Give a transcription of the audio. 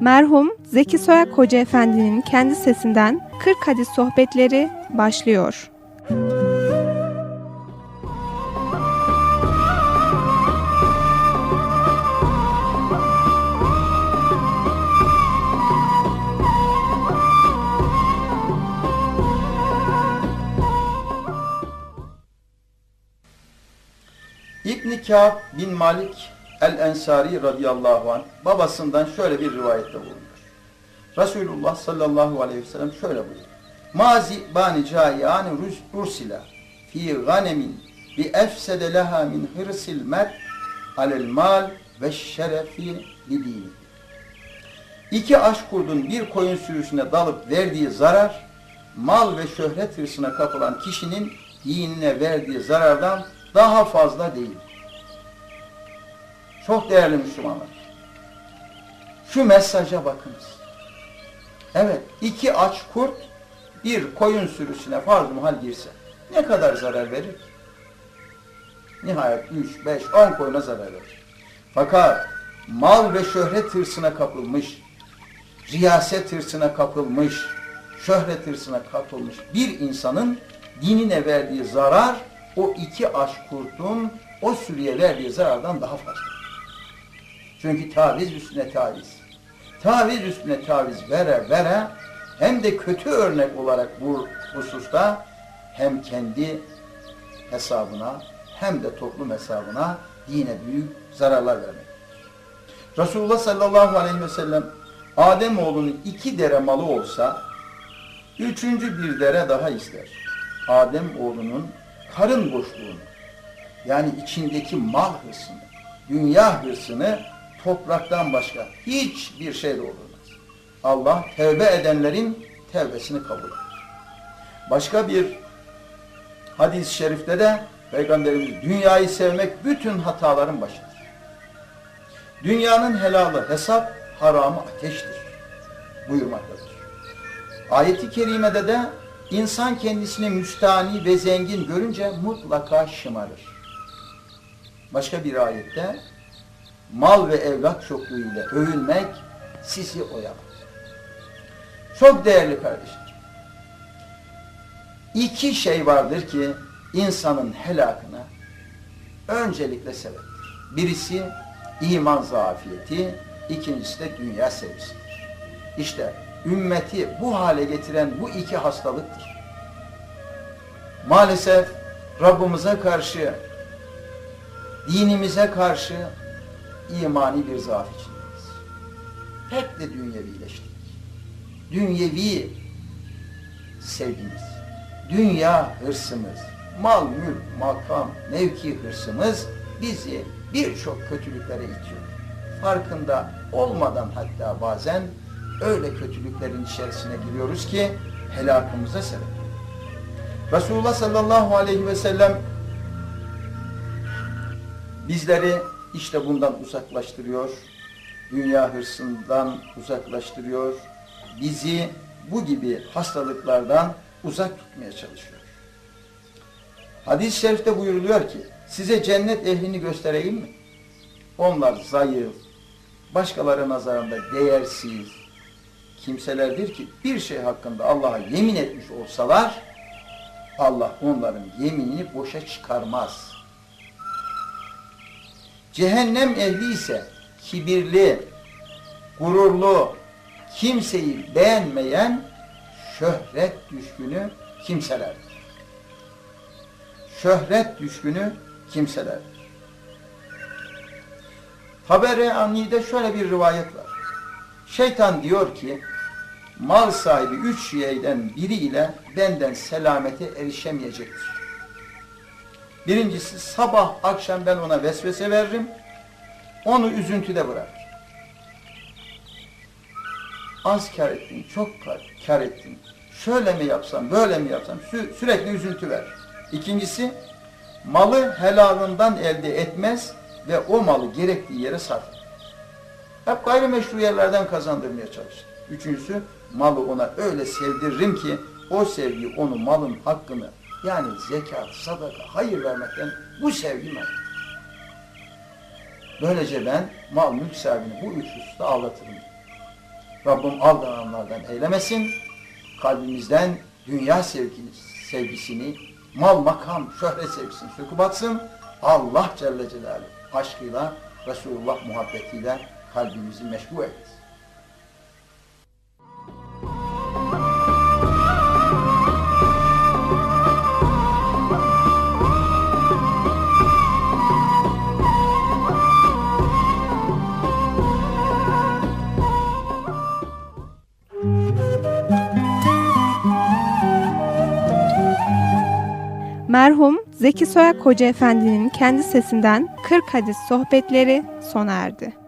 Merhum Zeki Soyak Hoca Efendi'nin kendi sesinden 40 hadis sohbetleri başlıyor. İbn Kâb bin Malik el-Ensari radıyallahu anh babasından şöyle bir rivayette bulunuyor. Resulullah sallallahu aleyhi ve sellem şöyle buyuruyor. Mazi bani caiyani ursila fi ganemin bi efsede leha min hırsil mer alel mal ve şerefi lidini. İki aş kurdun bir koyun sürüsüne dalıp verdiği zarar, mal ve şöhret hırsına kapılan kişinin dinine verdiği zarardan daha fazla değil. Çok değerli Müslümanlar. Şu mesaja bakınız. Evet, iki aç kurt bir koyun sürüsüne farz muhal girse ne kadar zarar verir? Nihayet 3, 5, 10 koyuna zarar verir. Fakat mal ve şöhret hırsına kapılmış, riyaset hırsına kapılmış, şöhret hırsına kapılmış bir insanın dinine verdiği zarar o iki aş kurtun o sürüye verdiği zarardan daha fazla. Çünkü taviz üstüne taviz. Taviz üstüne taviz vere vere hem de kötü örnek olarak bu hususta hem kendi hesabına hem de toplum hesabına dine büyük zararlar vermek. Resulullah sallallahu aleyhi ve sellem Adem oğlunun iki dere malı olsa üçüncü bir dere daha ister. Adem oğlunun karın boşluğunu yani içindeki mal hırsını, dünya hırsını topraktan başka hiçbir şey doldurmaz. Allah tevbe edenlerin tevbesini kabul eder. Başka bir hadis-i şerifte de Peygamberimiz dünyayı sevmek bütün hataların başıdır. Dünyanın helalı hesap, haramı ateştir buyurmaktadır. Ayeti kerimede de insan kendisini müstani ve zengin görünce mutlaka şımarır. Başka bir ayette mal ve evlat çokluğuyla övünmek sizi oyalar. Çok değerli kardeşlerim. İki şey vardır ki insanın helakına öncelikle sebeptir. Birisi iman zafiyeti, ikincisi de dünya sevgisidir. İşte ümmeti bu hale getiren bu iki hastalıktır. Maalesef Rabbimize karşı, dinimize karşı imani bir zaaf içindeyiz. Hep de dünyevileştik. Dünyevi sevgimiz, dünya hırsımız, mal, mülk, makam, mevki hırsımız bizi birçok kötülüklere itiyor. Farkında olmadan hatta bazen öyle kötülüklerin içerisine giriyoruz ki helakımıza sebep. Resulullah sallallahu aleyhi ve sellem bizleri işte bundan uzaklaştırıyor, dünya hırsından uzaklaştırıyor, bizi bu gibi hastalıklardan uzak tutmaya çalışıyor. Hadis-i şerifte buyuruluyor ki, size cennet ehlini göstereyim mi? Onlar zayıf, başkaları nazarında değersiz kimselerdir ki bir şey hakkında Allah'a yemin etmiş olsalar, Allah onların yeminini boşa çıkarmaz. Cehennem ehli ise kibirli, gururlu, kimseyi beğenmeyen şöhret düşkünü kimselerdir. Şöhret düşkünü kimselerdir. Haber-i Anni'de şöyle bir rivayet var. Şeytan diyor ki, mal sahibi üç şeyden biriyle benden selamete erişemeyecektir. Birincisi sabah akşam ben ona vesvese veririm, onu üzüntüde bırakır. Az kar ettin, çok kar, kar ettin. Şöyle mi yapsam, böyle mi yapsam sü sürekli üzüntü verir. İkincisi malı helalından elde etmez ve o malı gerektiği yere sarf. Hep gayrimeşru yerlerden kazandırmaya çalışır. Üçüncüsü malı ona öyle sevdiririm ki o sevgi onun malın hakkını yani zekat, sadaka, hayır vermekten bu sevgi mi? Böylece ben mal mülk sahibini bu üç hususta aldatırım. Rabbim aldananlardan eylemesin. Kalbimizden dünya sevgisi, sevgisini, mal makam, şöhret sevgisini söküp atsın. Allah Celle Celaluhu aşkıyla, Resulullah muhabbetiyle kalbimizi meşbu eylesin. Merhum Zeki Soyak Hoca Efendi'nin kendi sesinden 40 hadis sohbetleri sona erdi.